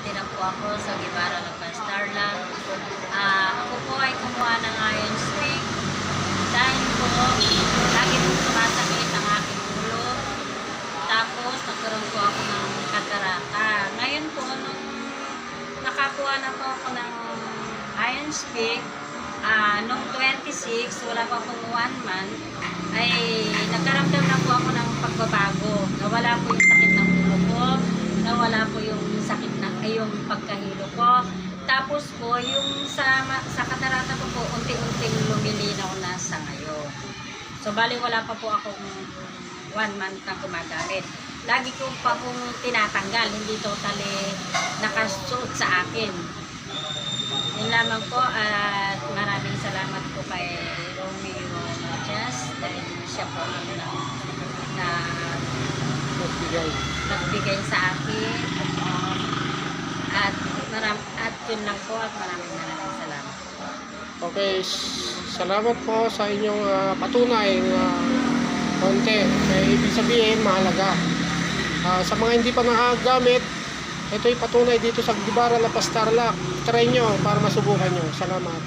nakatira po ako sa Gibara ng Starlang. Ah, ako po ay kumuha ng iron spring dahil po lagi po sumasakit ang aking ulo. Tapos nagkaroon po ako ng katarata. Ngayon po, nung nakakuha na po ako ng iron spring, ah, nung 26, wala pa akong one month, ay nagkaramdam na po ako ng pagbabago. Nawala po yung sakit ng ulo ko, nawala po yung sakit ng ay yung pagkahilo ko. Tapos po, yung sa, sa katarata ko po, unti-unting lumilinaw na sa ngayon. So, bali wala pa po akong one month na gumagamit. Lagi ko pa pong tinatanggal, hindi totally nakasuot sa akin. Yun lamang po at maraming salamat po kay Romeo Mojas dahil siya po ang na, nagbigay sa akin. Yun lang po at maraming maraming salamat. Okay, s- salamat po sa inyong ah, patunay na konti. Eh, ibig sabihin, mahalaga. Ah, sa mga hindi pa nakagamit, ito'y patunay dito sa Gibara La Pastarlac. Try nyo para masubukan nyo. Salamat.